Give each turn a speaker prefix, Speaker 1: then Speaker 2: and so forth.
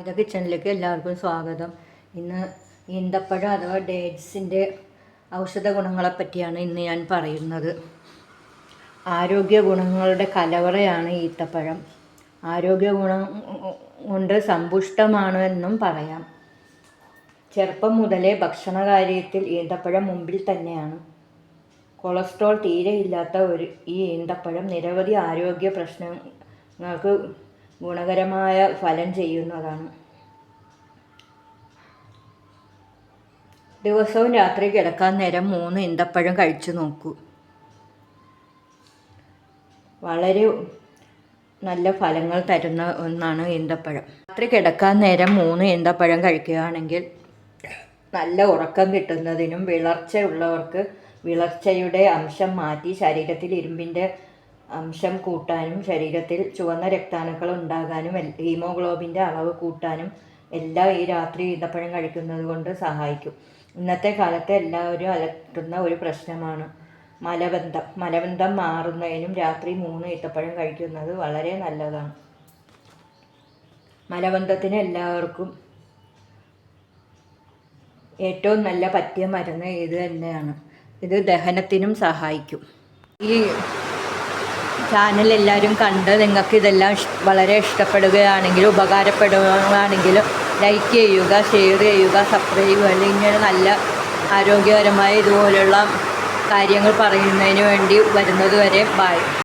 Speaker 1: ഇത് കിച്ചണിലേക്ക് എല്ലാവർക്കും സ്വാഗതം. ഇന്ന് ഈന്തപ്പഴം അഥവാ ഡേറ്റ്സിന്റെ ഔഷധ ഗുണങ്ങളെ പറ്റിയാണ് ഇന്ന് ഞാൻ പറയുന്നത്. ആരോഗ്യ ഗുണങ്ങളുടെ കലവറയാണ് ഈത്തപ്പഴം. ആരോഗ്യ ഗുണം കൊണ്ട് സമ്പുഷ്ടമാണ് എന്നും പറയാം. ചെറുപ്പം മുതലേ ഭക്ഷണ കാര്യത്തിൽ ഈന്തപ്പഴം മുമ്പിൽ തന്നെയാണ്. കൊളസ്ട്രോൾ തീരെ ഇല്ലാത്ത ഒരു ഈ ഈന്തപ്പഴം നിരവധി ആരോഗ്യ പ്രശ്നങ്ങൾക്ക് ഗുണകരമായ ഫലം ചെയ്യുന്നതാണ്. ദിവസവും രാത്രി കിടക്കാൻ നേരം മൂന്ന് ഇന്തപ്പഴം കഴിച്ചു നോക്കൂ. വളരെ നല്ല ഫലങ്ങൾ തരുന്ന ഒന്നാണ് ഈന്തപ്പഴം രാത്രി കിടക്കാൻ നേരം മൂന്ന് ഈന്തപ്പഴം കഴിക്കുകയാണെങ്കിൽ നല്ല ഉറക്കം കിട്ടുന്നതിനും വിളർച്ച ഉള്ളവർക്ക് വിളർച്ചയുടെ അംശം മാറ്റി ശരീരത്തിൽ ഇരുമ്പിന്റെ അംശം കൂട്ടാനും ശരീരത്തിൽ ചുവന്ന രക്താണുക്കൾ ഉണ്ടാകാനും ഹീമോഗ്ലോബിന്റെ അളവ് കൂട്ടാനും എല്ലാം ഈ രാത്രി ഈന്തപ്പഴം കഴിക്കുന്നത് കൊണ്ട് സഹായിക്കും. ഇന്നത്തെ കാലത്ത് എല്ലാവരും അലട്ടുന്ന ഒരു പ്രശ്നമാണ് മലബന്ധം. മലബന്ധം മാറുന്നതിനും രാത്രി മൂന്ന് ഈത്തപ്പഴം കഴിക്കുന്നത് വളരെ നല്ലതാണ്. മലബന്ധത്തിന് എല്ലാവർക്കും ഏറ്റവും നല്ല പറ്റിയ മരുന്ന് ഇത് തന്നെയാണ്. ഇത് ദഹനത്തിനും സഹായിക്കും. ഈ ചാനൽ എല്ലാവരും കണ്ട് നിങ്ങൾക്ക് ഇതെല്ലാം വളരെ ഇഷ്ടപ്പെടുകയാണെങ്കിൽ ഉപകാരപ്പെടുകയാണെങ്കിൽ ലൈക്ക് ചെയ്യുക ഷെയർ ചെയ്യുക സബ്സ്ക്രൈബ് ചെയ്യുക. ഇങ്ങനെ നല്ല ആരോഗ്യകരമായ ഇതുപോലുള്ള കാര്യങ്ങൾ പറയുന്നതിന് വേണ്ടി വരുന്നത് വരെ ബായ്